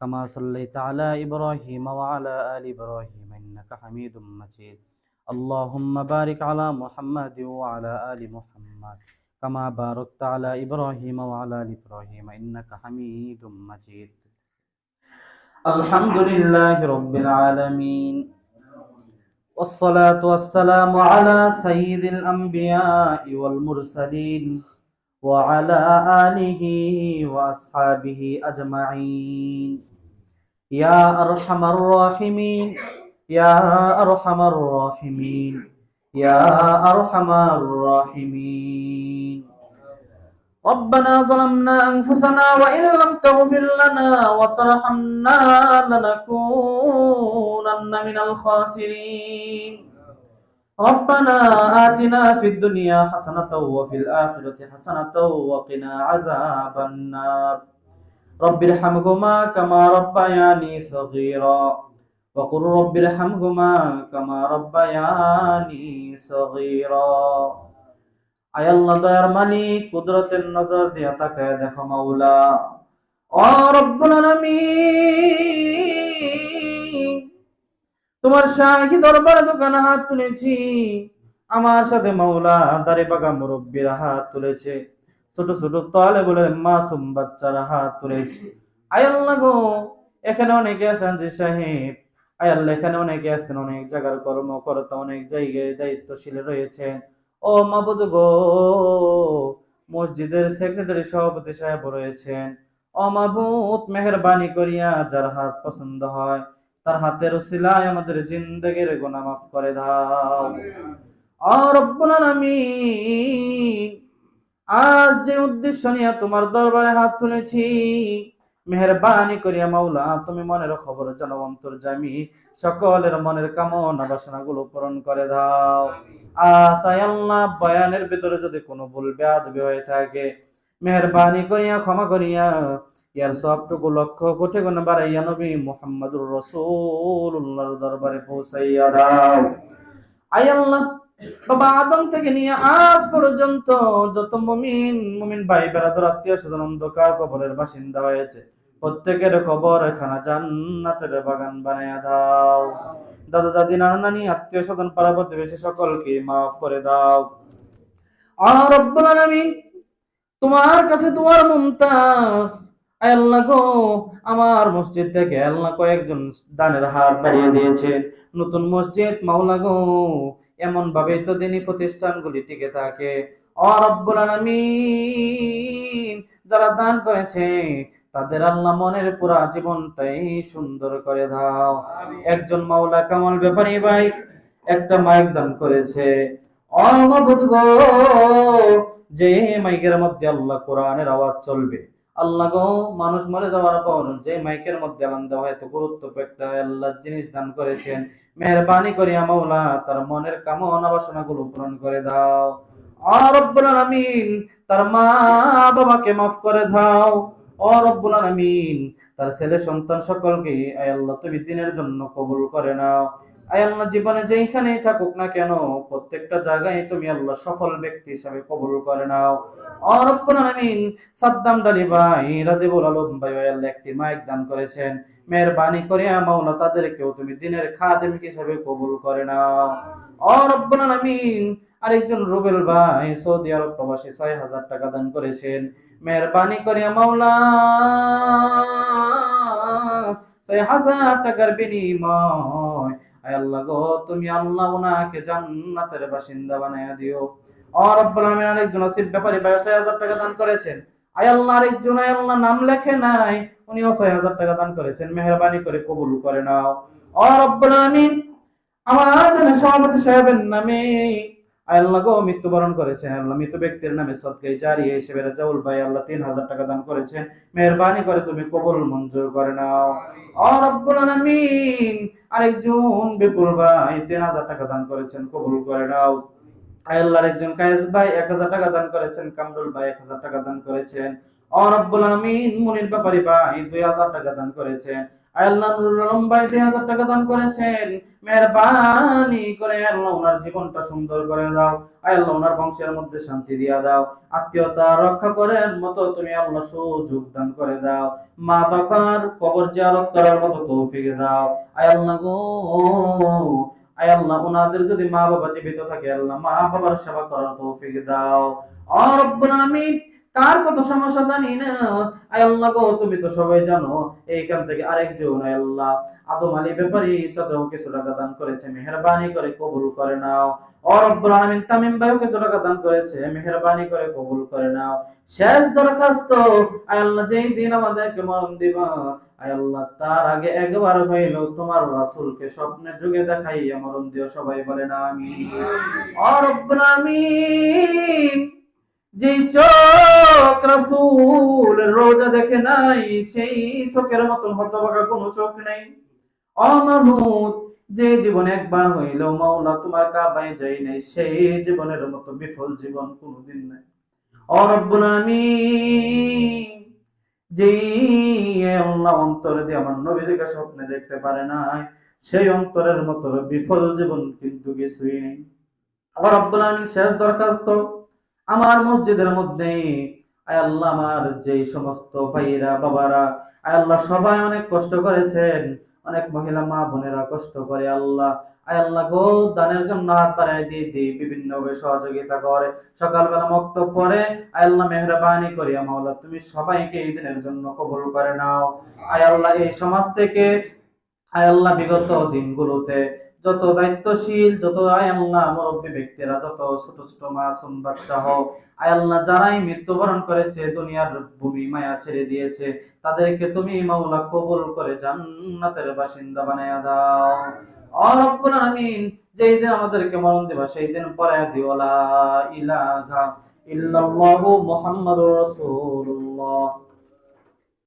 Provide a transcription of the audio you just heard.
كما صليت على إبراهيم وعلى آل إبراهيم إنك حميد مجيد. اللهم بارك على محمد وعلى آل محمد كما باركت على إبراهيم وعلى آل إبراهيم إنك حميد مجيد. الحمد لله رب العالمين والصلاة والسلام على سيد الأنبياء والمرسلين وعلى آله وأصحابه أجمعين. يا أرحم الراحمين يا أرحم الراحمين يا أرحم الراحمين. ربنا ظلمنا أنفسنا وإن لم تغفر لنا وترحمنا لنكونن من الخاسرين. ربنا آتنا في الدنيا حسنة وفي الآخرة حسنة وقنا عذاب النار رب ارحمهما كما ربياني صغيرا وقل رب ارحمهما كما ربياني صغيرا আয় আল্লাহ দয়ার মালিক কুদরতের নজর দিয়া তাকায় দেখো মাওলা ও রব্বুল আলামিন তোমার শাহী দরবারে দোকানে হাত তুলেছি। আমার সাথে মাওলা দারে পাকা মুরব্বীরা হাত তুলেছে। ছোট ছোট তলে বলে মাসুম বাচ্চারা হাত তুলেছে। আয় আল্লাহ গো, এখানে অনেকে আছেন যে সাহেব। আয় আল্লাহ, এখানে অনেকে আছেন, অনেক জায়গার কর্মকর্তা, অনেক জায়গায় দায়িত্বশীল রয়েছেন। ও মাবুদ গো, মসজিদের সেক্রেটারি সভাপতি সাহেব রয়েছেন। ও মাবুদ, মেহরবানি করিয়া যার হাত পছন্দ হয়। তার হাতের উসিলায় আমাদের জিন্দগির গুনাহ মাফ করে দাও। রব্বুল আলামিন, আজ যে উদ্দেশ্য নিয়ে তোমার দরবারে হাত তুলেছি, মেহরবানি করিয়া মাওলা, তুমি মনের খবর জনবন্তর জামি, সকলের মনের কামনা বাসনাগুলো পূরণ করে দাও। আসাই আল্লাহ বয়ানের ভিতরে যদি কোনো ভুল বেয়াদবি হয়ে থাকে, মেহরবানি করিয়া, ক্ষমা করিয়া ইয়ার সবটুকু কোটি গুণ বাড়াইয়া নবী মুহাম্মদুর রসুল্লাহর দরবারে পৌঁছাইয়া দাও। বাবা আদম থেকে নিয়ে আজ পর্যন্ত যত মুমিন মুমিন ভাই বেড়াদর আত্মীয় স্বজন অন্ধকার কবরের বাসিন্দা হয়েছে। প্রত্যেকের কবর এখানে জান্নাতের বাগান বানাইয়া দাও। দাদা, দাদি, নানা, নানি, আত্মীয় স্বজন, পাড়া প্রতিবেশী সকলকে মাফ করে দাও। আর রব্বুল তোমার কাছে তোমার মুমতাজ। আল্লাহ গো আমার মসজিদ থেকে আল্লাহ কয়েকজন দানের হাত বাড়িয়ে দিয়েছেন নতুন মসজিদ মাওলা গো এমন ভাবে তো দিনই প্রতিষ্ঠানগুলি টিকে থাকে। ও রব্বুল আলামিন যারা দান করেছে তাদের আল্লাহ মনের পুরা জীবনটাই সুন্দর করে দাও। একজন মাওলা কামাল ব্যাপারী ভাই একটা মাইক দান করেছে। অমাবুদ গো যে মাইকের মধ্যে আল্লাহ কোরআনের আওয়াজ চলবে। আল্লাহ গো, মানুষ মরে যাওয়ার পর যে মাইকের মধ্যে আলাদা হয়তো গুরুত্ব একটা আল্লাহ জিনিস দান করেছেন। মেহরবানি করিয়া মাওলা, তার মনের কামনা বাসনা গুলো পূরণ করে দাও। রব্বুল আলামিন, তার মা বাবাকে মাফ করে দাও। ও আলামিন, তার ছেলে সন্তান সকলকে আল্লাহ তুমি দিনের জন্য কবুল করে নাও। আল্লাহ জীবনে যেইখানেই থাকুক না কেন, প্রত্যেকটা জায়গায় তুমি আল্লাহ সফল ব্যক্তি হিসাবে কবুল করে নাও। ও রব্বুল আলামিন সাদ্দাম ডালি ভাই, রাজিবুল আলম ভাই আল্লাহ একটি মাইক দান করেছেন। মেহরবানি করে মাওলা তাদেরকেও তুমি দিনের খাদেম হিসাবে কবুল করে নাও। ও রব্বুল আলামিন আরেকজন রুবেল ভাই, সৌদি আরব প্রবাসী, ছয় হাজার টাকা দান করেছেন। মেহরবানি করে মাওলা ছয় হাজার টাকার বিনিময় আয় আল্লাহ গো, তুমি আল্লাহ ওনাকে জান্নাতের বাসিন্দা বানায়া দিও। আর রব্বুল আলামিন আরেকজন টাকা দান করেছেন। আয় আল্লাহ আরেকজন, আয় আল্লাহ নাম লেখে নাই, উনিও ছয় হাজার টাকা দান করেছেন। মেহরবানি করে কবুল করে নাও। আর রব্বুল আলামিন আমার সভাপতি সাহেবের নামে আল্লাহ মৃত্যুবরণ করেছেন, আল্লাহ মৃত ব্যক্তির নামে সদকাই জারি হিসেবে রাজাউল ভাই আল্লাহ তিন হাজার টাকা দান করেছেন। মেহরবানি করে তুমি কবুল মঞ্জুর করে নাও। আরেকজন বিপুল ভাই তিন হাজার টাকা দান করেছেন, কবুল করে নাও। আল্লাহর একজন কায়েস ভাই এক হাজার টাকা দান করেছেন, কামরুল ভাই এক হাজার টাকা দান করেছেন। ও রব্বুল আলামিন, মুনির ব্যাপারী ভাই দুই হাজার টাকা দান করেছেন। আল্লাহ নুরুল ভাই দুই হাজার টাকা দান করেছেন। মেহরবানি করে আল্লাহ ওনার জীবনটা সুন্দর করে দাও। আল্লাহ ওনার বংশের মধ্যে শান্তি দিয়া দাও। আত্মীয়তা রক্ষা করার মতো তুমি আল্লাহ সুযোগ দান করে দাও। মা বাবার কবর করার মতো তৌফিক দাও। আল্লাহ গো আয় ওনাদের যদি মা বাবা জীবিত থাকে, আল্লাহ মা বাবার সেবা করার তৌফিক দাও। ও রব্বুল আলামিন কার কত সমস্যা জানি না। আল্লাহ গো, তুমি তো সবাই জানো, এইখান থেকে আরেকজন আল্লাহ। আদম আলী ব্যাপারী চাচাও কিছু টাকা দান করেছে, মেহরবানি করে কবুল করে নাও। ও রব্বুল আলামিন, তামিম ভাইও কিছু টাকা দান করেছে, মেহরবানি করে কবুল করে নাও। শেষ দরখাস্ত আল্লাহ, যেই দিন আমাদেরকে আল্লাহ, তার আগে একবার হইল তোমার রাসূলকে স্বপ্নে যুগে দেখাইয়া মরণ দিও, সবাই বলে না আমি ও রব্বুল আলামিন, যেই চোখ রোজা দেখে নাই, সেই চোখের মতন কোনো চোখ যে জীবন একবার মাওলা তোমার কাবায় যাই নাই, সেই জীবনের মতো বিফল জীবন কোনোদিন নাই। আলামিন আল্লাহ অন্তরে দিয়ে আমার নবীজিকে স্বপ্নে দেখতে পারে নাই, সেই অন্তরের মতো বিফল জীবন কিন্তু কিছুই নেই। ও রব্বুল শেষ দরখাস্ত। আমার মসজিদের মধ্যে আয় আল্লাহ আমার যেই সমস্ত ভাইরা বাবারা, আয় আল্লাহ সবাই অনেক কষ্ট করেছেন। অনেক মহিলা মা বোনেরা কষ্ট করে আল্লাহ, আয় আল্লাহ গো, দানের জন্য হাত দিয়ে দিই সহযোগিতা করে। সকালবেলা মক্তব পরে আয় আল্লাহ মেহরবানি মাওলা, তুমি সবাইকে এই দিনের জন্য কবুল করে নাও। আয় আল্লাহ এই সমাজ থেকে, আয় আল্লাহ বিগত দিনগুলোতে যত দায়িত্বশীল, যত আয় আল্লাহ মুরব্বী ব্যক্তিরা, যত ছোট ছোট মাসুম বাচ্চা হোক আয় আল্লাহ যারাই মৃত্যুবরণ করেছে, দুনিয়ার ভূমি মায়া ছেড়ে দিয়েছে, তাদেরকে তুমি মাওলা কবুল করে জান্নাতের বাসিন্দা বানায়া দাও। ও রব্বুল আলামিন, যেই দিন আমাদেরকে মরণ দিবা, সেই দিন পরে দিও, লা ইলাহা ইল্লাল্লাহু মুহাম্মাদুর রাসূলুল্লাহ।